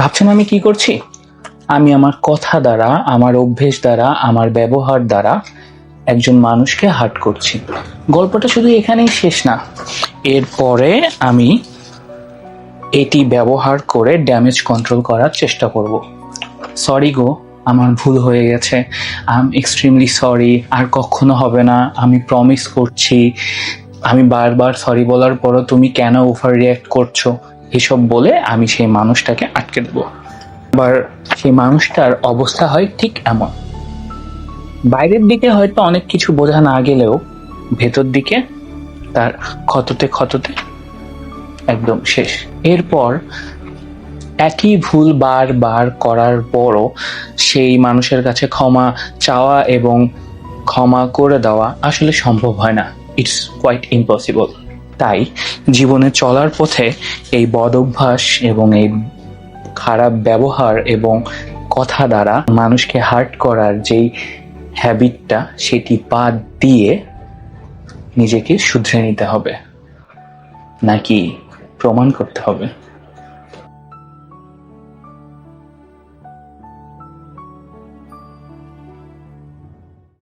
ভাবছেন আমি কি করছি? আমি আমার কথা দ্বারা, আমার অভ্যেস দ্বারা, আমার ব্যবহার দ্বারা একজন মানুষকে হার্ট করছি। গল্পটা শুধু এখানেই শেষ না। এরপরে আমি এটি ব্যবহার করে ড্যামেজ কন্ট্রোল করার চেষ্টা করব। সরি গো, আমার ভুল হয়ে গেছে। আই এম এক্সট্রিমলি সরি আর কখনো হবে না। আমি প্রমিস করছি। আমি বারবার সরি বলার পরও তুমি কেন ওভার রিয়াক্ট করছ? এসব বলে আমি সেই মানুষটাকে আটকে দেবো। আবার সেই মানুষটার অবস্থা হয় ঠিক এমন। বাইরের দিকে হয়তো অনেক কিছু বোঝা না গেলেও ভেতর দিকে তার ক্ষততে ক্ষততে একদম শেষ। এরপর একই ভুল বারবার করার পরও সেই মানুষের কাছে ক্ষমা চাওয়া এবং ক্ষমা করে দেওয়া আসলে সম্ভব হয় না। ইটস কোয়াইট ইম্পসিবল তাই জীবনে চলার পথে এই বদ অভ্যাস এবং এই খারাপ ব্যবহার এবং কথা দ্বারা মানুষকে হার্ট করার যেই হ্যাবিটটা সেটি বাদ দিয়ে নিজেকে শুধরে নিতে হবে। নাকি প্রমাণ করতে হবে?